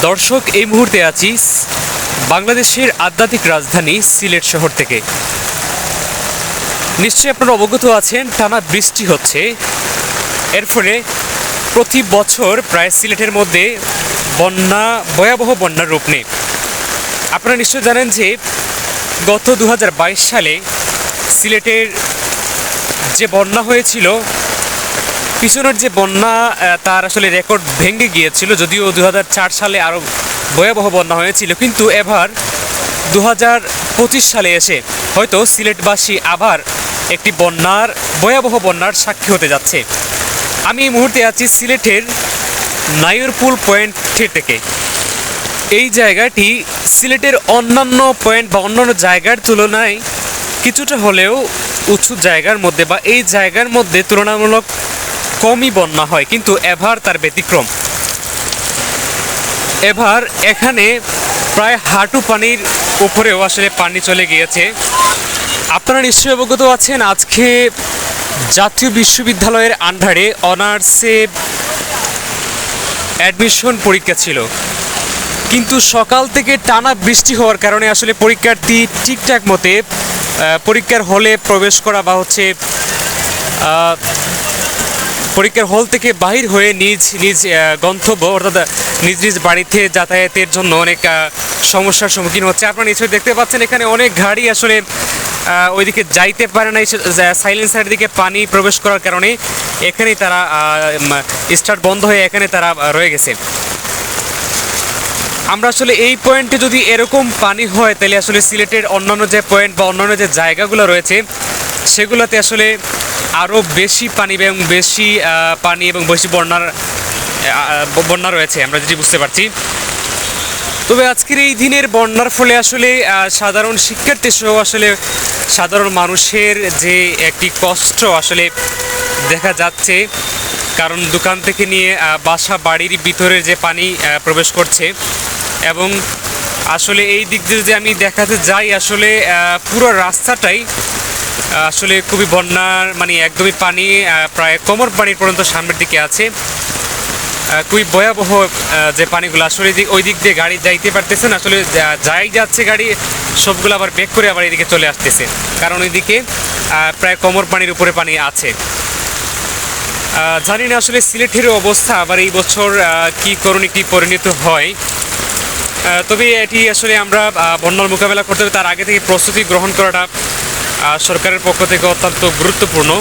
দর্শক, এই মুহূর্তে আছি বাংলাদেশের আধ্যাত্মিক রাজধানী সিলেট শহর থেকে। নিশ্চয়ই আপনারা অবগত আছেন, টানা বৃষ্টি হচ্ছে। এর ফলে প্রতি বছর প্রায় সিলেটের মধ্যে বন্যা, ভয়াবহ বন্যার রূপ নেই। আপনারা নিশ্চয় জানেন যে গত দু হাজার বাইশ সালে সিলেটের যে বন্যা হয়েছিল পিছনের যে বন্যা তার আসলে রেকর্ড ভেঙে গিয়েছিল, যদিও দু হাজার চার সালে আরও ভয়াবহ বন্যা হয়েছিল, কিন্তু এবার দু হাজার পঁচিশ সালে এসে হয়তো সিলেটবাসী আবার একটি বন্যার, ভয়াবহ বন্যার সাক্ষী হতে যাচ্ছে। আমি এই মুহূর্তে আছি সিলেটের নায়রপুল পয়েন্ট থেকে। এই জায়গাটি সিলেটের অন্যান্য পয়েন্ট বা অন্যান্য জায়গার তুলনায় কিছুটা হলেও উঁচু জায়গার মধ্যে বা এই জায়গার মধ্যে তুলনামূলক কমই বন্যা হয়, কিন্তু এভার তার ব্যতিক্রম। এবার এখানে প্রায় হাঁটু পানির উপরেও আসলে পানি চলে গিয়েছে। আপনারা নিশ্চয়ই অবগত আছেন, আজকে জাতীয় বিশ্ববিদ্যালয়ের আন্ডারে অনার্সে অ্যাডমিশন পরীক্ষা ছিল। কিন্তু সকাল থেকে টানা বৃষ্টি হওয়ার কারণে আসলে পরীক্ষার্থী ঠিকঠাক মতে পরীক্ষার হলে প্রবেশ করা বা হচ্ছে পরীক্ষার হল থেকে বাহির হয়ে নিজ নিজ গন্তব্য, অর্থাৎ নিজ নিজ বাড়িতে যাতায়াতের জন্য অনেক সমস্যার সম্মুখীন হচ্ছে। আপনারা নিশ্চয়ই দেখতে পাচ্ছেন, এখানে অনেক গাড়ি আসলে ওইদিকে যাইতে পারে না সাইলেন্সারের দিকে পানি প্রবেশ করার কারণে এখানেই তারা স্টার্ট বন্ধ হয়ে এখানে তারা রয়ে গেছে। আমরা আসলে এই পয়েন্টে যদি এরকম পানি হয়, তাহলে আসলে সিলেটের অন্যান্য যে পয়েন্ট বা অন্যান্য যে জায়গাগুলো রয়েছে, সেগুলোতে আসলে আরও বেশি পানি এবং বেশি পানি এবং বেশি বন্যার বন্যা রয়েছে, আমরা যেটি বুঝতে পারছি। তবে আজকের এই দিনের বন্যার ফলে আসলে সাধারণ শিক্ষার্থী সহ আসলে সাধারণ মানুষের যে একটি কষ্ট আসলে দেখা যাচ্ছে, কারণ দোকান থেকে নিয়ে বাসা বাড়ির ভিতরে যে পানি প্রবেশ করছে এবং আসলে এই দিক দিয়ে যে আমি দেখাতে যাই, আসলে পুরো রাস্তাটাই আসলে খুবই বন্যার মানে একদমই পানি প্রায় কোমর পানির পর্যন্ত সামনের দিকে আছে। খুবই ভয়াবহ যে পানিগুলো। আসলে ওই দিক দিয়ে গাড়ি যাইতে পারতেছে না। আসলে যাই যাচ্ছে গাড়ি, সবগুলো আবার ব্যাক করে আবার এদিকে চলে আসতেছে। কারণ ওইদিকে প্রায় কোমর পানির উপরে পানি আছে। জানি না আসলে সিলেটের অবস্থা, আবার এই বছর কি করণে, কি পরিণত হয়। তবে এটি আসলে আমরা বন্যার মোকাবেলা করতে হবে। তার আগে থেকে প্রস্তুতি গ্রহণ করাটা সরকারের পক্ষ থেকে অত্যন্ত গুরুত্বপূর্ণ